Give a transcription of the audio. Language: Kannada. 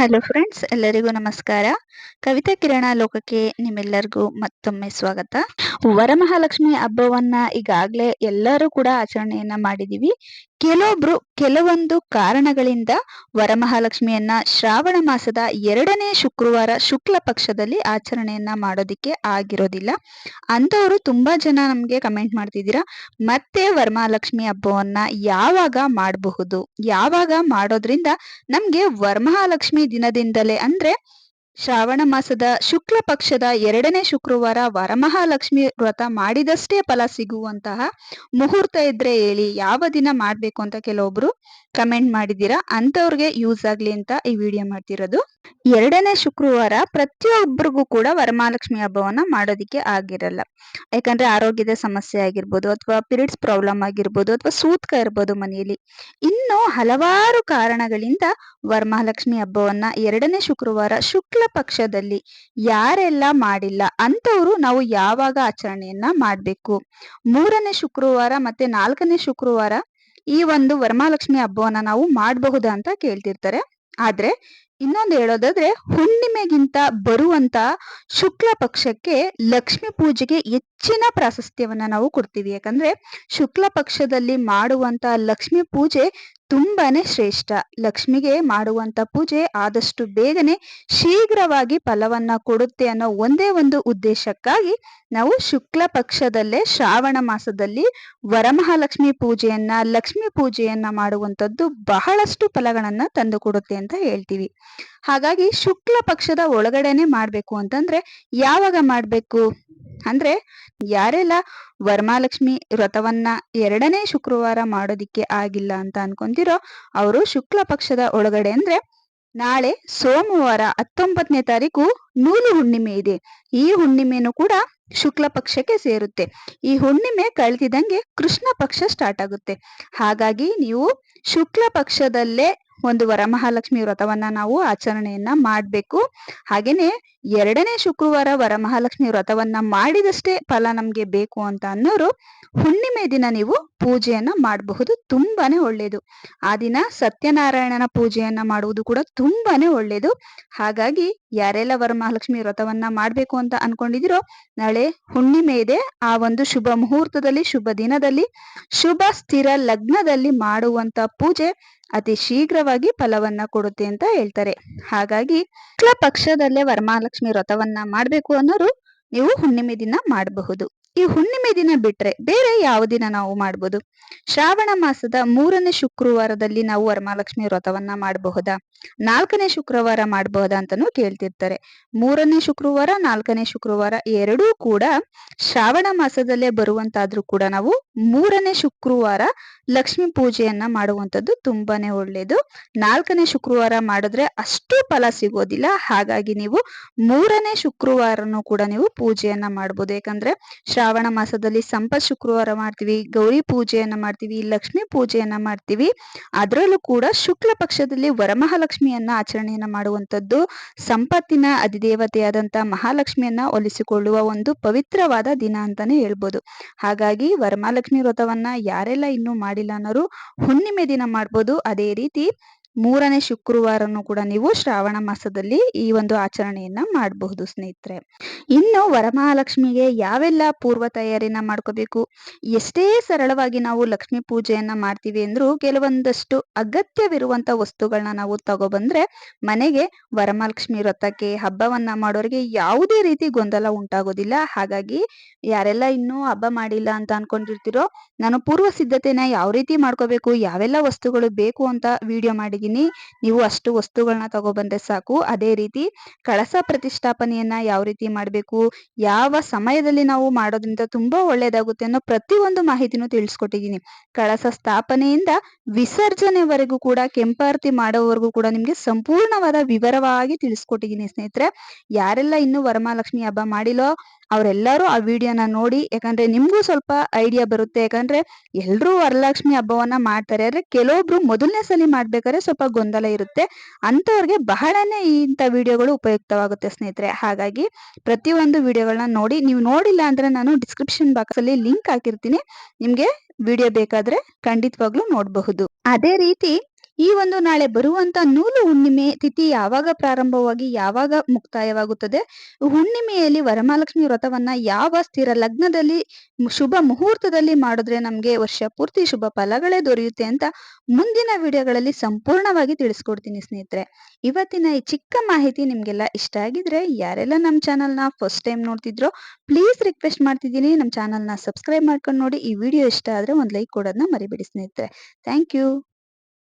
ಹಲೋ ಫ್ರೆಂಡ್ಸ್ ಎಲ್ಲರಿಗೂ ನಮಸ್ಕಾರ. ಕವಿತಾ ಕಿರಣ ಲೋಕಕ್ಕೆ ನಿಮ್ಮೆಲ್ಲರಿಗೂ ಮತ್ತೊಮ್ಮೆ ಸ್ವಾಗತ. ವರಮಹಾಲಕ್ಷ್ಮಿ ಹಬ್ಬವನ್ನ ಈಗಾಗಲೇ ಎಲ್ಲರೂ ಕೂಡ ಆಚರಣೆಯನ್ನ ಮಾಡಿದೀವಿ. ಕೆಲವೊಬ್ರು ಕೆಲವೊಂದು ಕಾರಣಗಳಿಂದ ವರಮಹಾಲಕ್ಷ್ಮಿಯನ್ನ ಶ್ರಾವಣ ಮಾಸದ ಎರಡನೇ ಶುಕ್ರವಾರ ಶುಕ್ಲ ಪಕ್ಷದಲ್ಲಿ ಆಚರಣೆಯನ್ನ ಮಾಡೋದಿಕ್ಕೆ ಆಗಿರೋದಿಲ್ಲ. ಅಂತವರು ತುಂಬಾ ಜನ ನಮ್ಗೆ ಕಮೆಂಟ್ ಮಾಡ್ತಿದ್ದೀರಾ, ಮತ್ತೆ ವರಮಹಾಲಕ್ಷ್ಮಿ ಹಬ್ಬವನ್ನ ಯಾವಾಗ ಮಾಡಬಹುದು? ಯಾವಾಗ ಮಾಡೋದ್ರಿಂದ ನಮ್ಗೆ ವರಮಹಾಲಕ್ಷ್ಮಿ ದಿನದಿಂದಲೇ ಅಂದ್ರೆ ಶ್ರಾವಣ ಮಾಸದ ಶುಕ್ಲ ಪಕ್ಷದ ಎರಡನೇ ಶುಕ್ರವಾರ ವರಮಹಾಲಕ್ಷ್ಮಿ ವ್ರತ ಮಾಡಿದಷ್ಟೇ ಫಲ ಸಿಗುವಂತಹ ಮುಹೂರ್ತ ಇದ್ರೆ ಹೇಳಿ ಯಾವ ದಿನ ಮಾಡ್ಬೇಕು ಅಂತ ಕೆಲವೊಬ್ರು ಕಮೆಂಟ್ ಮಾಡಿದ್ದೀರಾ? ಅಂತವ್ರಿಗೆ ಯೂಸ್ ಆಗ್ಲಿ ಅಂತ ಈ ವಿಡಿಯೋ ಮಾಡ್ತಿರೋದು. ಎರಡನೇ ಶುಕ್ರವಾರ ಪ್ರತಿಯೊಬ್ಬರಿಗೂ ಕೂಡ ವರಮಹಾಲಕ್ಷ್ಮಿ ಹಬ್ಬವನ್ನ ಮಾಡೋದಿಕ್ಕೆ ಆಗಿರಲ್ಲ. ಯಾಕಂದ್ರೆ ಆರೋಗ್ಯದ ಸಮಸ್ಯೆ ಆಗಿರ್ಬೋದು ಅಥವಾ ಪಿರಿಯಡ್ಸ್ ಪ್ರಾಬ್ಲಮ್ ಆಗಿರ್ಬೋದು ಅಥವಾ ಸೂತ್ಕ ಇರ್ಬೋದು ಮನೆಯಲ್ಲಿ. ಇನ್ನು ಹಲವಾರು ಕಾರಣಗಳಿಂದ ವರಮಹಾಲಕ್ಷ್ಮಿ ಹಬ್ಬವನ್ನ ಎರಡನೇ ಶುಕ್ರವಾರ ಶುಕ್ಲ ಪಕ್ಷದಲ್ಲಿ ಯಾರೆಲ್ಲ ಮಾಡಿಲ್ಲ ಅಂತವರು ನಾವು ಯಾವಾಗ ಆಚರಣೆಯನ್ನ ಮಾಡ್ಬೇಕು? ಮೂರನೇ ಶುಕ್ರವಾರ ಮತ್ತೆ ನಾಲ್ಕನೇ ಶುಕ್ರವಾರ ಈ ಒಂದು ವರಮಹಾಲಕ್ಷ್ಮಿ ಹಬ್ಬವನ್ನ ನಾವು ಮಾಡಬಹುದಾ ಅಂತ ಕೇಳ್ತಿರ್ತಾರೆ. ಆದ್ರೆ ಇನ್ನೊಂದು ಹೇಳೋದಾದ್ರೆ ಹುಣ್ಣಿಮೆಗಿಂತ ಬರುವಂತ ಶುಕ್ಲ ಪಕ್ಷಕ್ಕೆ ಲಕ್ಷ್ಮಿ ಪೂಜೆಗೆ ಹೆಚ್ಚಿನ ಪ್ರಾಶಸ್ತ್ಯವನ್ನ ನಾವು ಕೊಡ್ತೀವಿ. ಯಾಕಂದ್ರೆ ಶುಕ್ಲ ಪಕ್ಷದಲ್ಲಿ ಮಾಡುವಂತ ಲಕ್ಷ್ಮಿ ಪೂಜೆ ತುಂಬಾನೇ ಶ್ರೇಷ್ಠ. ಲಕ್ಷ್ಮಿಗೆ ಮಾಡುವಂತ ಪೂಜೆ ಆದಷ್ಟು ಬೇಗನೆ ಶೀಘ್ರವಾಗಿ ಫಲವನ್ನ ಕೊಡುತ್ತೆ ಅನ್ನೋ ಒಂದೇ ಒಂದು ಉದ್ದೇಶಕ್ಕಾಗಿ ನಾವು ಶುಕ್ಲ ಪಕ್ಷದಲ್ಲೇ ಶ್ರಾವಣ ಮಾಸದಲ್ಲಿ ವರಮಹಾಲಕ್ಷ್ಮಿ ಪೂಜೆಯನ್ನ, ಲಕ್ಷ್ಮಿ ಪೂಜೆಯನ್ನ ಮಾಡುವಂಥದ್ದು ಬಹಳಷ್ಟು ಫಲಗಳನ್ನ ತಂದು ಕೊಡುತ್ತೆ ಅಂತ ಹೇಳ್ತೀವಿ. ಹಾಗಾಗಿ ಶುಕ್ಲ ಪಕ್ಷದ ಒಳಗಡೆನೆ ಮಾಡ್ಬೇಕು ಅಂತಂದ್ರೆ ಯಾವಾಗ ಮಾಡ್ಬೇಕು? ಅಂದ್ರೆ ಯಾರೆಲ್ಲ ವರಮಹಾಲಕ್ಷ್ಮಿ ವ್ರತವನ್ನ ಎರಡನೇ ಶುಕ್ರವಾರ ಮಾಡೋದಿಕ್ಕೆ ಆಗಿಲ್ಲ ಅಂತ ಅನ್ಕೊಂತಿರೋ ಅವರು ಶುಕ್ಲ ಪಕ್ಷದ ಒಳಗಡೆ ಅಂದ್ರೆ ನಾಳೆ ಸೋಮವಾರ ಹತ್ತೊಂಬತ್ತನೇ ತಾರೀಕು ನೂಲು ಹುಣ್ಣಿಮೆ ಇದೆ. ಈ ಹುಣ್ಣಿಮೆನೂ ಕೂಡ ಶುಕ್ಲ ಪಕ್ಷಕ್ಕೆ ಸೇರುತ್ತೆ. ಈ ಹುಣ್ಣಿಮೆ ಕಳೆದಿದಂಗೆ ಕೃಷ್ಣ ಪಕ್ಷ ಸ್ಟಾರ್ಟ್ ಆಗುತ್ತೆ. ಹಾಗಾಗಿ ನೀವು ಶುಕ್ಲ ಪಕ್ಷದಲ್ಲೇ ಒಂದು ವರಮಹಾಲಕ್ಷ್ಮಿ ವ್ರತವನ್ನ ನಾವು ಆಚರಣೆಯನ್ನ ಮಾಡ್ಬೇಕು. ಹಾಗೇನೆ ಎರಡನೇ ಶುಕ್ರವಾರ ವರಮಹಾಲಕ್ಷ್ಮಿ ವ್ರತವನ್ನ ಮಾಡಿದಷ್ಟೇ ಫಲ ನಮ್ಗೆ ಬೇಕು ಅಂತ ಅನ್ನೋರು ಹುಣ್ಣಿಮೆ ದಿನ ನೀವು ಪೂಜೆಯನ್ನ ಮಾಡಬಹುದು. ತುಂಬಾನೇ ಒಳ್ಳೇದು. ಆ ದಿನ ಸತ್ಯನಾರಾಯಣನ ಪೂಜೆಯನ್ನ ಮಾಡುವುದು ಕೂಡ ತುಂಬಾನೇ ಒಳ್ಳೇದು. ಹಾಗಾಗಿ ಯಾರೆಲ್ಲ ವರಮಹಾಲಕ್ಷ್ಮಿ ವ್ರತವನ್ನ ಮಾಡ್ಬೇಕು ಅಂತ ಅನ್ಕೊಂಡಿದಿರೋ ನಾಳೆ ಹುಣ್ಣಿಮೆ ಇದೆ. ಆ ಒಂದು ಶುಭ ಮುಹೂರ್ತದಲ್ಲಿ, ಶುಭ ದಿನದಲ್ಲಿ, ಶುಭ ಸ್ಥಿರ ಲಗ್ನದಲ್ಲಿ ಮಾಡುವಂತ ಪೂಜೆ ಅತಿ ಶೀಘ್ರವಾಗಿ ಫಲವನ್ನ ಕೊಡುತ್ತೆ ಅಂತ ಹೇಳ್ತಾರೆ. ಹಾಗಾಗಿ ಪಕ್ಷದಲ್ಲೇ ವರಮಹಾಲಕ್ಷ್ಮಿ ವ್ರತವನ್ನ ಮಾಡ್ಬೇಕು ಅನ್ನೋರು ನೀವು ಹುಣ್ಣಿಮೆ ದಿನ ಮಾಡಬಹುದು. ಈ ಹುಣ್ಣಿಮೆ ದಿನ ಬಿಟ್ರೆ ಬೇರೆ ಯಾವ ದಿನ ನಾವು ಮಾಡ್ಬೋದು? ಶ್ರಾವಣ ಮಾಸದ ಮೂರನೇ ಶುಕ್ರವಾರದಲ್ಲಿ ನಾವು ವರಮಹಾಲಕ್ಷ್ಮಿ ವ್ರತವನ್ನ ಮಾಡಬಹುದಾ? ನಾಲ್ಕನೇ ಶುಕ್ರವಾರ ಮಾಡಬಹುದಾ ಅಂತಾನು ಕೇಳ್ತಿರ್ತಾರೆ. ಮೂರನೇ ಶುಕ್ರವಾರ, ನಾಲ್ಕನೇ ಶುಕ್ರವಾರ ಎರಡೂ ಕೂಡ ಶ್ರಾವಣ ಮಾಸದಲ್ಲೇ ಬರುವಂತಾದ್ರೂ ಕೂಡ ನಾವು ಮೂರನೇ ಶುಕ್ರವಾರ ಲಕ್ಷ್ಮಿ ಪೂಜೆಯನ್ನ ಮಾಡುವಂತದ್ದು ತುಂಬಾನೇ ಒಳ್ಳೇದು. ನಾಲ್ಕನೇ ಶುಕ್ರವಾರ ಮಾಡಿದ್ರೆ ಅಷ್ಟು ಫಲ ಸಿಗೋದಿಲ್ಲ. ಹಾಗಾಗಿ ನೀವು ಮೂರನೇ ಶುಕ್ರವಾರನೂ ಕೂಡ ನೀವು ಪೂಜೆಯನ್ನ ಮಾಡ್ಬೋದು. ಯಾಕಂದ್ರೆ ಶ್ರಾವಣ ಮಾಸದಲ್ಲಿ ಸಂಪತ್ ಶುಕ್ರವಾರ ಮಾಡ್ತೀವಿ, ಗೌರಿ ಪೂಜೆಯನ್ನ ಮಾಡ್ತೀವಿ, ಲಕ್ಷ್ಮಿ ಪೂಜೆಯನ್ನ ಮಾಡ್ತೀವಿ. ಅದರಲ್ಲೂ ಕೂಡ ಶುಕ್ಲ ಪಕ್ಷದಲ್ಲಿ ವರಮಹಾಲಕ್ಷ್ಮಿಯನ್ನ ಆಚರಣೆಯನ್ನ ಮಾಡುವಂತದ್ದು ಸಂಪತ್ತಿನ ಅಧಿದೇವತೆಯಾದಂತ ಮಹಾಲಕ್ಷ್ಮಿಯನ್ನ ಒಲಿಸಿಕೊಳ್ಳುವ ಒಂದು ಪವಿತ್ರವಾದ ದಿನ ಅಂತಾನೆ ಹೇಳ್ಬೋದು. ಹಾಗಾಗಿ ವರಮಹಾಲಕ್ಷ್ಮಿ ವ್ರತವನ್ನ ಯಾರೆಲ್ಲ ಇನ್ನೂ ಮಾಡಿಲ್ಲ ಅನ್ನೋರು ಹುಣ್ಣಿಮೆ ದಿನ ಮಾಡ್ಬೋದು. ಅದೇ ರೀತಿ ಮೂರನೇ ಶುಕ್ರವಾರನೂ ಕೂಡ ನೀವು ಶ್ರಾವಣ ಮಾಸದಲ್ಲಿ ಈ ಒಂದು ಆಚರಣೆಯನ್ನ ಮಾಡಬಹುದು, ಸ್ನೇಹಿತರೆ. ಇನ್ನು ವರಮಹಾಲಕ್ಷ್ಮಿಗೆ ಯಾವೆಲ್ಲ ಪೂರ್ವ ತಯಾರಿನ ಮಾಡ್ಕೋಬೇಕು? ಎಷ್ಟೇ ಸರಳವಾಗಿ ನಾವು ಲಕ್ಷ್ಮಿ ಪೂಜೆಯನ್ನ ಮಾಡ್ತೀವಿ ಅಂದ್ರೂ ಕೆಲವೊಂದಷ್ಟು ಅಗತ್ಯವಿರುವಂತ ವಸ್ತುಗಳನ್ನ ನಾವು ತಗೊಬಂದ್ರೆ ಮನೆಗೆ ವರಮಹಾಲಕ್ಷ್ಮಿ ವ್ರತಕ್ಕೆ, ಹಬ್ಬವನ್ನ ಮಾಡೋರಿಗೆ ಯಾವುದೇ ರೀತಿ ಗೊಂದಲ ಉಂಟಾಗೋದಿಲ್ಲ. ಹಾಗಾಗಿ ಯಾರೆಲ್ಲ ಇನ್ನೂ ಹಬ್ಬ ಮಾಡಿಲ್ಲ ಅಂತ ಅನ್ಕೊಂಡಿರ್ತಿರೋ, ನಾನು ಪೂರ್ವ ಸಿದ್ಧತೆನ ಯಾವ ರೀತಿ ಮಾಡ್ಕೋಬೇಕು, ಯಾವೆಲ್ಲ ವಸ್ತುಗಳು ಬೇಕು ಅಂತ ವಿಡಿಯೋ ಮಾಡಿದೀನಿ ನೀವು ಅಷ್ಟು ವಸ್ತುಗಳನ್ನ ತಗೊಬಂದ್ರೆ ಸಾಕು. ಅದೇ ರೀತಿ ಕಳಸ ಪ್ರತಿಷ್ಠಾಪನೆಯನ್ನ ಯಾವ ರೀತಿ ಮಾಡಬೇಕು, ಯಾವ ಸಮಯದಲ್ಲಿ ನಾವು ಮಾಡೋದ್ರಿಂದ ತುಂಬಾ ಒಳ್ಳೇದಾಗುತ್ತೆ ಅನ್ನೋ ಪ್ರತಿಯೊಂದು ಮಾಹಿತಿನೂ ತಿಳಿಸ್ಕೊಟ್ಟಿದ್ದೀನಿ. ಕಳಸ ಸ್ಥಾಪನೆಯಿಂದ ವಿಸರ್ಜನೆವರೆಗೂ ಕೂಡ, ಕೆಂಪಾರತಿ ಮಾಡೋವರೆಗೂ ಕೂಡ ನಿಮ್ಗೆ ಸಂಪೂರ್ಣವಾದ ವಿವರವಾಗಿ ತಿಳಿಸ್ಕೊಟ್ಟಿದ್ದೀನಿ ಸ್ನೇಹಿತರೆ. ಯಾರೆಲ್ಲ ಇನ್ನೂ ವರಮಹಾಲಕ್ಷ್ಮಿ ಹಬ್ಬ ಮಾಡಿಲ್ಲೋ ಅವರೆಲ್ಲರೂ ಆ ವಿಡಿಯೋನ ನೋಡಿ, ಯಾಕಂದ್ರೆ ನಿಮ್ಗೂ ಸ್ವಲ್ಪ ಐಡಿಯಾ ಬರುತ್ತೆ. ಯಾಕಂದ್ರೆ ಎಲ್ಲರೂ ವರಲಕ್ಷ್ಮಿ ಹಬ್ಬವನ್ನ ಮಾಡ್ತಾರೆ. ಆದ್ರೆ ಕೆಲವೊಬ್ರು ಮೊದಲನೇ ಸಲ ಮಾಡ್ಬೇಕಾದ್ರೆ ಸ್ವಲ್ಪ ಗೊಂದಲ ಇರುತ್ತೆ. ಅಂತವ್ರಿಗೆ ಬಹಳನೇ ಇಂಥ ವಿಡಿಯೋಗಳು ಉಪಯುಕ್ತವಾಗುತ್ತೆ ಸ್ನೇಹಿತರೆ. ಹಾಗಾಗಿ ಪ್ರತಿಯೊಂದು ವಿಡಿಯೋಗಳನ್ನ ನೋಡಿ, ನೀವು ನೋಡಿಲ್ಲ ಅಂದ್ರೆ ನಾನು ಡಿಸ್ಕ್ರಿಪ್ಷನ್ ಬಾಕ್ಸ್ ಅಲ್ಲಿ ಲಿಂಕ್ ಹಾಕಿರ್ತೀನಿ. ನಿಮ್ಗೆ ವಿಡಿಯೋ ಬೇಕಾದ್ರೆ ಖಂಡಿತವಾಗ್ಲೂ ನೋಡಬಹುದು. ಅದೇ ರೀತಿ ಈ ಒಂದು ನಾಳೆ ಬರುವಂತ ನೂಲು ಹುಣ್ಣಿಮೆ ತಿಥಿ ಯಾವಾಗ ಪ್ರಾರಂಭವಾಗಿ ಯಾವಾಗ ಮುಕ್ತಾಯವಾಗುತ್ತದೆ? ಹುಣ್ಣಿಮೆಯಲ್ಲಿ ವರಮಹಾಲಕ್ಷ್ಮಿ ವ್ರತವನ್ನ ಯಾವ ಸ್ಥಿರ ಲಗ್ನದಲ್ಲಿ ಶುಭ ಮುಹೂರ್ತದಲ್ಲಿ ಮಾಡಿದ್ರೆ ನಮ್ಗೆ ವರ್ಷ ಪೂರ್ತಿ ಶುಭ ಫಲಗಳೇ ದೊರೆಯುತ್ತೆ ಅಂತ ಮುಂದಿನ ವಿಡಿಯೋಗಳಲ್ಲಿ ಸಂಪೂರ್ಣವಾಗಿ ತಿಳಿಸ್ಕೊಡ್ತೀನಿ ಸ್ನೇಹಿತರೆ. ಇವತ್ತಿನ ಈ ಚಿಕ್ಕ ಮಾಹಿತಿ ನಿಮ್ಗೆಲ್ಲ ಇಷ್ಟ ಆಗಿದ್ರೆ ಯಾರೆಲ್ಲ ನಮ್ಮ ಚಾನಲ್ನ ಫಸ್ಟ್ ಟೈಮ್ ನೋಡ್ತಿದ್ರೋ ಪ್ಲೀಸ್ ರಿಕ್ವೆಸ್ಟ್ ಮಾಡ್ತಿದ್ದೀನಿ. ನಮ್ಮ ಚಾನಲ್ನ ಸಬ್ಸ್ಕ್ರೈಬ್ ಮಾಡ್ಕೊಂಡು ನೋಡಿ ಈ ವಿಡಿಯೋ ಇಷ್ಟ ಆದ್ರೆ ಒಂದು ಲೈಕ್ ಕೊಡೋದನ್ನ ಮರಿಬೇಡಿ ಸ್ನೇಹಿತರೆ. Thank you